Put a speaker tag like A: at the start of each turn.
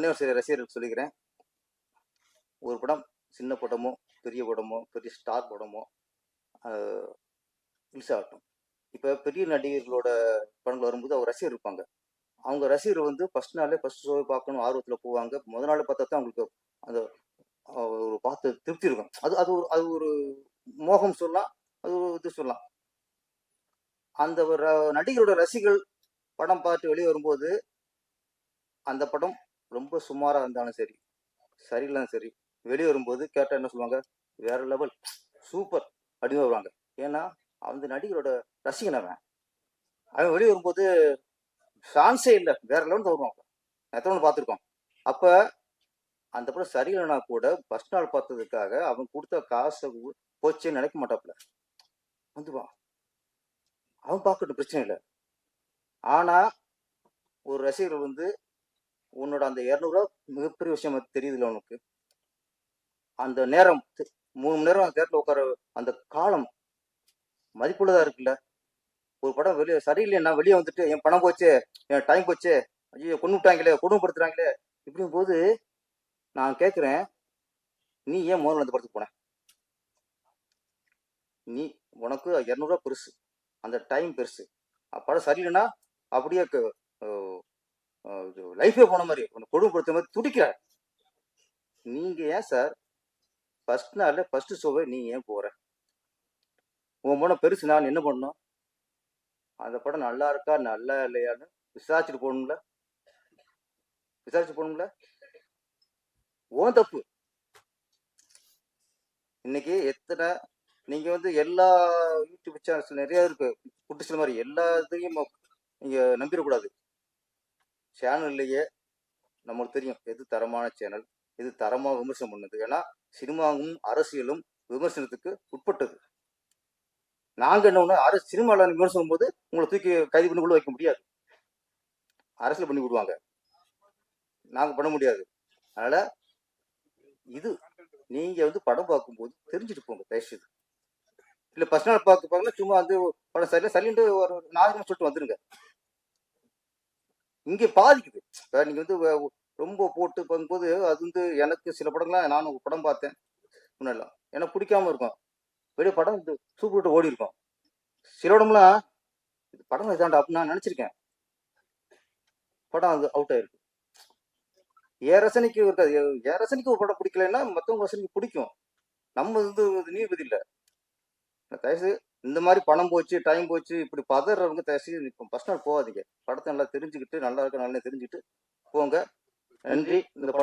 A: ஒன்னே ஒரு சில ரசிகர்களுக்கு சொல்லிக்கிறேன். ஒரு படம் சின்ன படமோ பெரிய படமோ பெரிய ஸ்டார் படமோ ரிலீஸ் ஆகட்டும். இப்போ பெரிய நடிகர்களோட படங்கள் வரும்போது அவங்க ரசிகர் இருப்பாங்க. அவங்க ரசிகர் வந்து ஃபஸ்ட் நாளே ஃபஸ்ட் ஷோவை பார்க்கணும் ஆர்வத்தில் போவாங்க. முதல் நாள் பார்த்தா தான் அவங்களுக்கு அந்த ஒரு பார்த்து திருப்தி இருக்கும். அது அது ஒரு அது ஒரு மோகம் சொல்லலாம் அது ஒரு இது சொல்லலாம். அந்த ஒரு ர- நடிகரோட ரசிகர்கள் படம் பார்த்து வெளியே வரும்போது அந்த படம் ரொம்ப சுமாராக இருந்தாலும் சரி சரியில்லாம் சரி வெளியே வரும்போது கேட்டால் என்ன சொல்லுவாங்க? வேற லெவல் சூப்பர் அப்படின்னு வருவாங்க. ஏன்னா அந்த நடிகரோட ரசிகன் அவன். அவன் வெளியே வரும்போது சான்ஸே இல்லை. வேற லெவல் வருவான். எத்தனை பார்த்துருக்கோம். அப்போ அந்த படம் சரியில்லைனா கூட ஃபர்ஸ்ட் நாள் பார்த்ததுக்காக அவன் கொடுத்த காசை உ- போச்சேன்னு நினைக்க மாட்டாப்புல. வந்துவான் அவன் பார்க்கட்டும் பிரச்சனை இல்லை. ஆனால் ஒரு ரசிகர் வந்து உன்னோட அந்த இரநூறுவா மிகப்பெரிய விஷயம் தெரியுதுல உனக்கு? அந்த நேரம் மூணு மணி நேரம் தேட்டரில் உட்கார அந்த காலம் மதிப்புள்ளதா இருக்குல்ல? ஒரு படம் வெளியே சரியில்லைன்னா வெளியே வந்துட்டு என் பணம் போச்சு என் டைம் போச்சு ஐயோ கொண்டு விட்டாங்களே கொடுமைப்படுத்துறாங்களே இப்படிங்கும் போது நான் கேட்குறேன் நீ ஏன் முதல்ல அந்த படத்துக்கு போன? நீ உனக்கு இரநூறுவா பெருசு அந்த டைம் பெருசு. அப்படம் படம் சரியில்லைன்னா அப்படியே லைஃபே போன மாதிரி உன்னை கொடுமைப்படுத்த மாதிரி துடிக்கிறார். நீங்க ஏன் சார் ஃபர்ஸ்ட் நாள்ல ஃபர்ஸ்ட் ஷோவை நீ ஏன் போற? உன் படம் பெருசு நான் என்ன பண்ணும் அந்த படம் நல்லா இருக்கா நல்லா இல்லையான்னு விசாரிச்சுட்டு போகணும்ல? விசாரிச்சு போகணும்ல? ஓன் தப்பு. இன்னைக்கு எத்தனை நீங்க வந்து எல்லா யூடியூப் சேனல்ஸ் நிறைய இருக்கு குட்டிசில மாதிரி எல்லா இதையும் நீங்க நம்பிடக்கூடாது. சேனல்லையே நம்மளுக்கு தெரியும் எது தரமான சேனல் எது தரமா விமர்சனம் பண்ணுது. ஏன்னா சினிமாவும் அரசியலும் விமர்சனத்துக்கு உட்பட்டது. நாங்க என்ன ஒண்ணு அரசு சினிமாவில் விமர்சனம் போது உங்களை தூக்கி கைது பண்ணி உள்ள வைக்க முடியாது. அரசியல் பண்ணி விடுவாங்க. நாங்க பண்ண முடியாது. அதனால இது நீங்க வந்து படம் பார்க்கும்போது தெரிஞ்சுட்டு போங்க தயவுசெய்து. இல்ல பர்சனல் பார்க்க பார்க்கலாம் சும்மா வந்து படம் சரியில்லை சரின்ட்டு ஒரு நாகரிகம் சொல்லிட்டு வந்துருங்க. இங்கே பாதிக்குது. இப்போ நீங்கள் வந்து ரொம்ப போட்டு பார்க்கும்போது அது வந்து எனக்கு சில படங்கள்லாம் நானும் ஒரு படம் பார்த்தேன். முன்னெல்லாம் எனக்கு பிடிக்காம இருக்கும். வெளியே படம் இது சூப்பர் விட்டு ஓடி இருக்கும். சில இடம்லாம் இது படம் இதாண்டா அப்படின்னு நான் நினச்சிருக்கேன். படம் அது அவுட் ஆயிருக்கு. என் ரசனைக்கு இருக்காது என் ரசனைக்கு ஒரு படம் பிடிக்கலைன்னா மற்றவங்க ரசனைக்கு பிடிக்கும். நம்ம வந்து இது நீதிபதி இல்லை. தயவுசெய்து இந்த மாதிரி பணம் போச்சு டைம் போச்சு இப்படி பதறவங்க தயவுசெய்து நிற்கும் ஃபர்ஸ்ட் நாள் போகாதீங்க. படத்தை நல்லா தெரிஞ்சுக்கிட்டு நல்லா இருக்க நல்லா தெரிஞ்சுக்கிட்டு போங்க. நன்றி. இந்த படம்